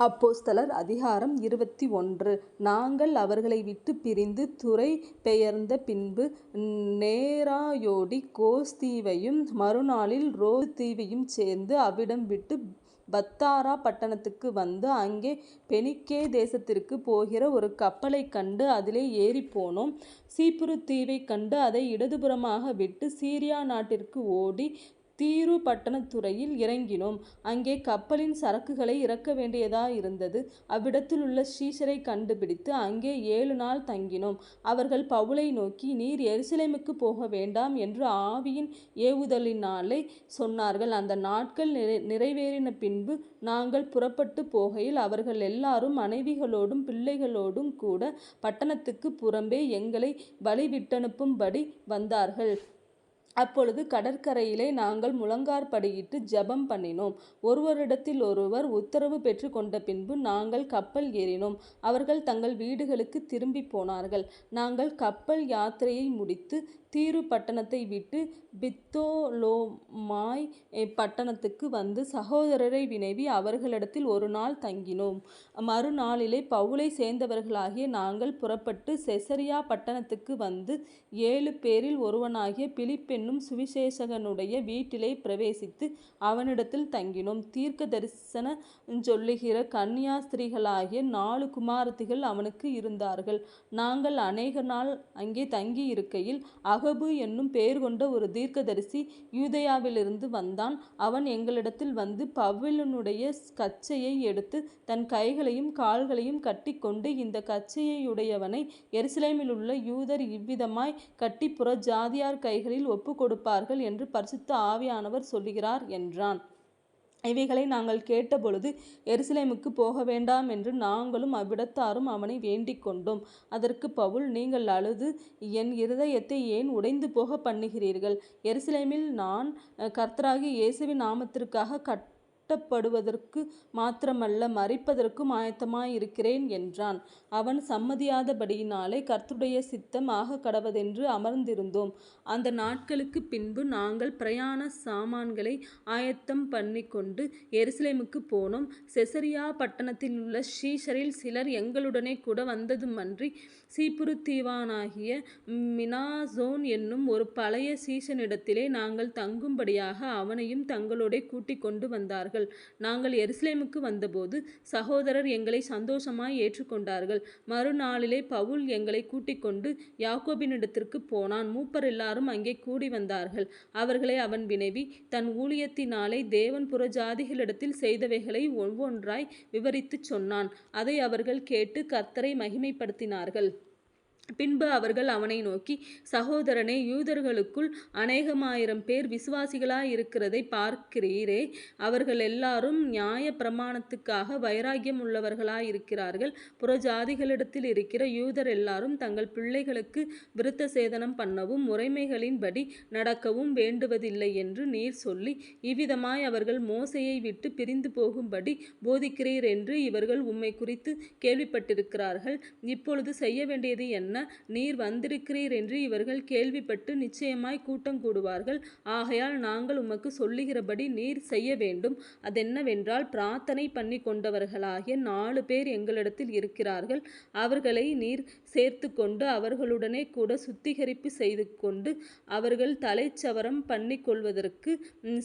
அப்போஸ்தலர் அதிகாரம் இருபத்தி ஒன்று நாங்கள் அவர்களை விட்டு பிரிந்து துறை பெயர்ந்த பின்பு நேராயோடி கோஸ் தீவையும் மறுநாளில் ரோ தீவையும் சேர்ந்து அவ்விடம் விட்டு பத்தாரா பட்டணத்துக்கு வந்து அங்கே பெனிக்கே தேசத்திற்கு போகிற ஒரு கப்பலைக் கண்டு அதிலே ஏறிப்போனோம். சீப்புரு தீவைக் கண்டு அதை இடதுபுறமாக விட்டு சீரியா நாட்டிற்கு ஓடி தீரு பட்டணத்துறையில் இறங்கினோம். அங்கே கப்பலின் சரக்குகளை இறக்க வேண்டியதாயிருந்தது. அவ்விடத்திலுள்ள ஸ்ரீசரை கண்டுபிடித்து அங்கே ஏழு நாள் தங்கினோம். அவர்கள் பவுலை நோக்கி நீர் எருசலேமுக்குப் போக வேண்டாம் என்று ஆவியின் ஏவுதலினாலே சொன்னார்கள். அந்த நாட்கள் நிறைவேறின பின்பு நாங்கள் புறப்பட்டுப் போகையில் அவர்கள் எல்லாரும் மனைவிகளோடும் பிள்ளைகளோடும் கூட பட்டணத்துக்குப் புறம்பே எங்களைப் வழிவிட்டனுப்பும்படி வந்தார்கள். அப்பொழுது கடற்கரையிலே நாங்கள் முழங்காற்படியிட்டு ஜெபம் பண்ணினோம். ஒருவரிடத்தில் ஒருவர் உத்தரவு பெற்றுக்கொண்ட பின்பு நாங்கள் கப்பல் ஏறினோம். அவர்கள் தங்கள் வீடுகளுக்கு திரும்பிப் போனார்கள். நாங்கள் கப்பல் யாத்திரையை முடித்து தீரு பட்டணத்தை விட்டு பித்தோலோமாய் பட்டணத்துக்கு வந்து சகோதரரை வினவி அவர்களிடத்தில் ஒரு நாள் தங்கினோம். மறுநாளிலே பவுலைச் சேர்ந்தவர்களாகிய நாங்கள் புறப்பட்டு செசரியா பட்டணத்துக்கு வந்து ஏழு பேரில் ஒருவனாகிய பிலிப்பென்னும் சுவிசேஷகனுடைய வீட்டிலே பிரவேசித்து அவனிடத்தில் தங்கினோம். தீர்க்க தரிசன சொல்லுகிற கன்னியாஸ்திரிகளாகிய நாலு குமாரத்திகள் அவனுக்கு இருந்தார்கள். நாங்கள் அநேக நாள் அங்கே தங்கி இருக்கையில் அகபு என்னும் பெயர் கொண்ட ஒரு தீர்க்கதரிசி யூதயாவிலிருந்து வந்தான். அவன் எங்களிடத்தில் வந்து பவுலினுடைய கச்சையை எடுத்து தன் கைகளையும் கால்களையும் கட்டிக்கொண்டு இந்த கச்சையுடையவனை எருசலேமில் உள்ள யூதர் இவ்விதமாய் கட்டி புற ஜாதியார் கைகளில் ஒப்புக்கொடுப்பார்கள் என்று பரிசுத்த ஆவியானவர் சொல்லுகிறார் என்றான். இவைகளை நாங்கள் கேட்டபொழுது எரிசலேமுக்கு போக வேண்டாம் என்று நாங்களும் அவ்விடத்தாரும் அவனை வேண்டிக்கொண்டோம். அதற்கு பவுல் நீங்கள் அழுது என் இருதயத்தை ஏன் உடைந்து போக பண்ணுகிறீர்கள்? எருசலேமில் நான் கர்த்தராகி இயேசுவின் நாமத்திற்காகக் கட்டப்படுவதற்கு மாத்திரமல்ல மறிப்பதற்கும் ஆயத்தமாயிருக்கிறேன் என்றான். அவன் சம்மதியாதபடியினாலே கர்த்துடைய சித்தம் ஆகக்கடவதென்று அமர்ந்திருந்தோம். அந்த நாட்களுக்குப் பின்பு நாங்கள் பிரயாண சாமான்களை ஆயத்தம் பண்ணிக்கொண்டு எருசலேமுக்கு போனோம். செசரியா பட்டணத்தில் உள்ள சீஷரில் சிலர் எங்களுடனே கூட வந்ததுமன்றி சீப்புரு தீவானாகிய மினாசோன் என்னும் ஒரு பழைய சீஷனிடத்திலே நாங்கள் தங்கும்படியாக அவனையும் தங்களோடே கூட்டிக்கொண்டு வந்தார்கள். நாங்கள் எருசலேமுக்கு வந்தபோது சகோதரர் எங்களை சந்தோஷமாய் ஏற்றுக்கொண்டார்கள். மறுநாளிலே பவுல் எங்களைக் கூட்டிக்கொண்டு யாக்கோபினிடத்திற்கு போனான். மூப்பர் எல்லாரும் அங்கே கூடி வந்தார்கள் அவர்களை அவன் வினைவி தன் ஊழியத்தினாலே தேவன் புற ஜாதிகளிடத்தில் செய்தவைகளை ஒவ்வொன்றாய் விவரித்துச் சொன்னான். அதை அவர்கள் கேட்டு கர்த்தரை மகிமைப்படுத்தினார்கள். பின்பு அவர்கள் அவனை நோக்கி சகோதரனே யூதர்களுக்குள் அநேகமாயிரம் அநேகமாயிரம்பேர் விசுவாசிகளாயிருக்கிறதைப் பார்க்கிறீரே. அவர்கள் எல்லாரும் நியாய பிரமாணத்துக்காக வைராகியம் அவர்களெல்லாரும் புறஜாதிகளிடத்தில் இருக்கிற யூதர் எல்லாரும் தங்கள் பிள்ளைகளுக்கு விருத்த சேதனம் பண்ணவும் முறைமைகளின்படி நடக்கவும் வேண்டுவதில்லை என்று நீர் சொல்லி இவ்விதமாய் அவர்கள் மோசையை விட்டு பிரிந்து போகும்படி போதிக்கிறீர் என்று இவர்கள் உம்மை குறித்து கேள்விப்பட்டிருக்கிறார்கள். இப்பொழுது செய்ய வேண்டியது என்ன? நீர் வந்திருக்கிறீர் என்று இவர்கள் கேள்விப்பட்டு நிச்சயமாய் கூட்டம் கூடுவார்கள் ஆகையால் நாங்கள் உமக்கு சொல்லுகிறபடி நீர் செய்ய வேண்டும் அதென்னவென்றால் பிரார்த்தனை பண்ணி கொண்டவர்களாகிய நாலு பேர் எங்களிடத்தில் இருக்கிறார்கள். அவர்களை நீர் சேர்த்து கொண்டு அவர்களுடனே கூட சுத்திகரிப்பு செய்து கொண்டு அவர்கள் தலைச்சவரம் பண்ணிக்கொள்வதற்கு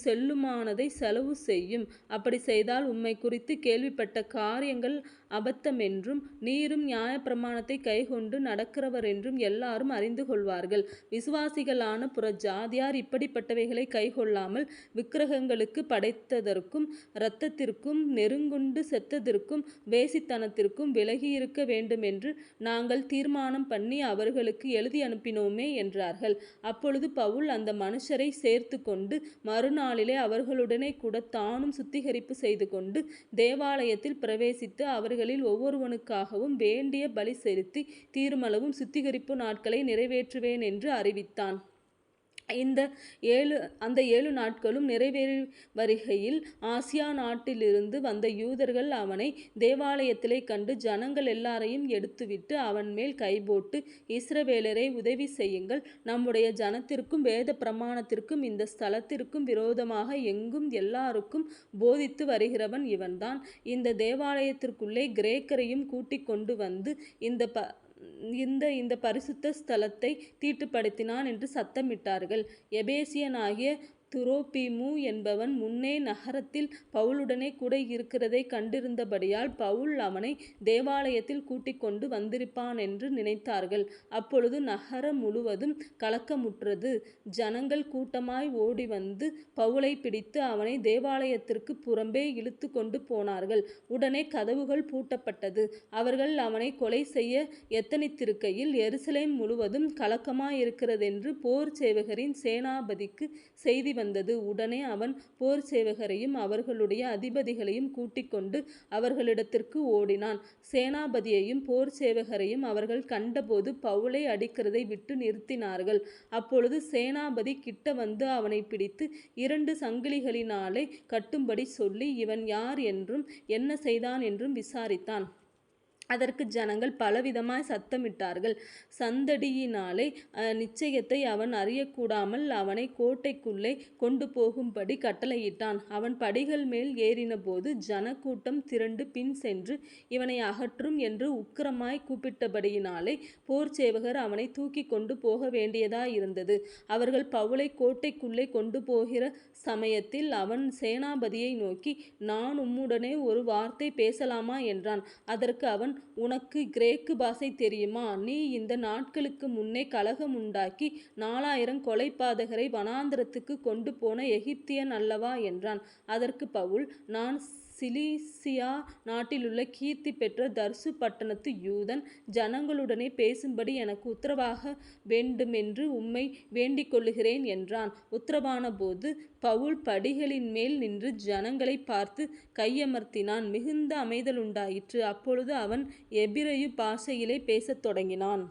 செல்லுமானதை செலவு செய்யும். அப்படி செய்தால் உம்மை குறித்து கேள்விப்பட்ட காரியங்கள் அபத்தமென்றும் நீரும் நியாயப்பிரமாணத்தைக் கைகொண்டு நடக்கிறவரென்றும் எல்லாரும் அறிந்து கொள்வார்கள் விசுவாசிகளான புற ஜாதியார் இப்படிப்பட்டவைகளை கைகொள்ளாமல் விக்கிரகங்களுக்கு படைத்ததற்கும் இரத்தத்திற்கும் நெருங்குண்டு செத்ததற்கும் வேசித்தனத்திற்கும் விலகியிருக்க வேண்டுமென்று நாங்கள் தீர்மானம் பண்ணி அவர்களுக்கு எழுதி அனுப்பினோமே என்றார்கள். அப்பொழுது பவுல் அந்த மனுஷரைச் சேர்த்துக்கொண்டு மறுநாளிலே அவர்களுடனே கூட தானும் சுத்திகரிப்பு செய்து கொண்டு தேவாலயத்தில் பிரவேசித்து அவர்கள் நாட்களில் ஒவ்வொருவனுக்காகவும் வேண்டிய பலி செலுத்தி தீருமளவும் சுத்திகரிப்பு நாட்களை நிறைவேற்றுவேன் என்று அறிவித்தான். இந்த ஏழு அந்த ஏழு நாட்களும் நிறைவேறி வருகையில் ஆசியா நாட்டிலிருந்து வந்த யூதர்கள் அவனை தேவாலயத்திலே கண்டு ஜனங்கள் எல்லாரையும் எடுத்துவிட்டு அவன் மேல் கைபோட்டு இஸ்ரவேலரை உதவி செய்யுங்கள். நம்முடைய ஜனத்திற்கும் வேத பிரமாணத்திற்கும் இந்த ஸ்தலத்திற்கும் விரோதமாக எங்கும் எல்லாருக்கும் போதித்து வருகிறவன் இவன்தான். இந்த தேவாலயத்திற்குள்ளே கிரேக்கரையும் கூட்டிக் கொண்டு வந்து இந்த ப இந்த இந்த பரிசுத்த ஸ்தலத்தை தீட்டுப்படுத்தினான் என்று சத்தமிட்டார்கள். எபேசியனாகிய துரோபீமு என்பவன் முன்னே நகரத்தில் பவுலுடனே கூட இருக்கிறதை கண்டிருந்தபடியால் பவுல் அவனை தேவாலயத்தில் கூட்டிக் கொண்டு வந்திருப்பானென்று நினைத்தார்கள். அப்பொழுது நகரம் முழுவதும் கலக்கமுற்றது. ஜனங்கள் கூட்டமாய் ஓடி வந்து பவுலை பிடித்து அவனை தேவாலயத்திற்கு புறம்பே இழுத்து கொண்டு போனார்கள். உடனே கதவுகள் பூட்டப்பட்டது. அவர்கள் அவனை கொலை செய்ய எத்தனித்திருக்கையில் எருசலேம் முழுவதும் கலக்கமாயிருக்கிறதென்று போர் சேவகரின் சேனாபதிக்கு செய்தி வந்தது. உடனே அவன் போர் சேவகரையும் அவர்களுடைய அதிபதிகளையும் கூட்டிக் கொண்டு அவர்களிடத்திற்கு ஓடினான். சேனாபதியையும் போர் சேவகரையும் அவர்கள் கண்டபோது பவுலை அடிக்கிறதை விட்டு நிறுத்தினார்கள். அப்பொழுது சேனாபதி கிட்ட வந்து அவனை பிடித்து இரண்டு சங்கிலிகளினாலே கட்டும்படி சொல்லி இவன் யார் என்றும் என்ன செய்தான் என்றும் விசாரித்தான். அதற்கு ஜனங்கள் பலவிதமாய் சத்தமிட்டார்கள். சந்தடியினாலே நிச்சயத்தை அவன் அறியக்கூடாமல் அவனை கோட்டைக்குள்ளே கொண்டு போகும்படி கட்டளையிட்டான். அவன் படிகள் மேல் ஏறினபோது ஜனக்கூட்டம் திரண்டு பின் சென்று இவனை அகற்றும் என்று உக்கிரமாய் கூப்பிட்டபடியினாலே போர் சேவகர் அவனை தூக்கி கொண்டு போக வேண்டியதாயிருந்தது. அவர்கள் பவுலை கோட்டைக்குள்ளே கொண்டு போகிற சமயத்தில் அவன் சேனாபதியை நோக்கி நான் உம்முடனே ஒரு வார்த்தை பேசலாமா? என்றான். அதற்கு அவன் உனக்கு கிரேக்கு பாஷை தெரியுமா? நீ இந்த நாட்களுக்கு முன்னே கலகம் உண்டாக்கி நாலாயிரம் கொலைபாதகரை வனாந்திரத்துக்கு கொண்டு போன எகிப்தியன் அல்லவா? என்றான். அதற்கு பவுல் நான் சிலிசியா நாட்டிலுள்ள கீர்த்தி பெற்ற தர்சு பட்டணத்து யூதன் ஜனங்களுடனே பேசும்படி எனக்கு உத்தரவாக வேண்டுமென்று உம்மை வேண்டிக் கொள்ளுகிறேன் என்றான். உத்தரவானபோது பவுல் படிகளின் மேல் நின்று ஜனங்களை பார்த்து கையமர்த்தினான். மிகுந்த அமைதலுண்டாயிற்று அப்பொழுது அவன் எபிரையு பாஷையிலே பேசத் தொடங்கினான்.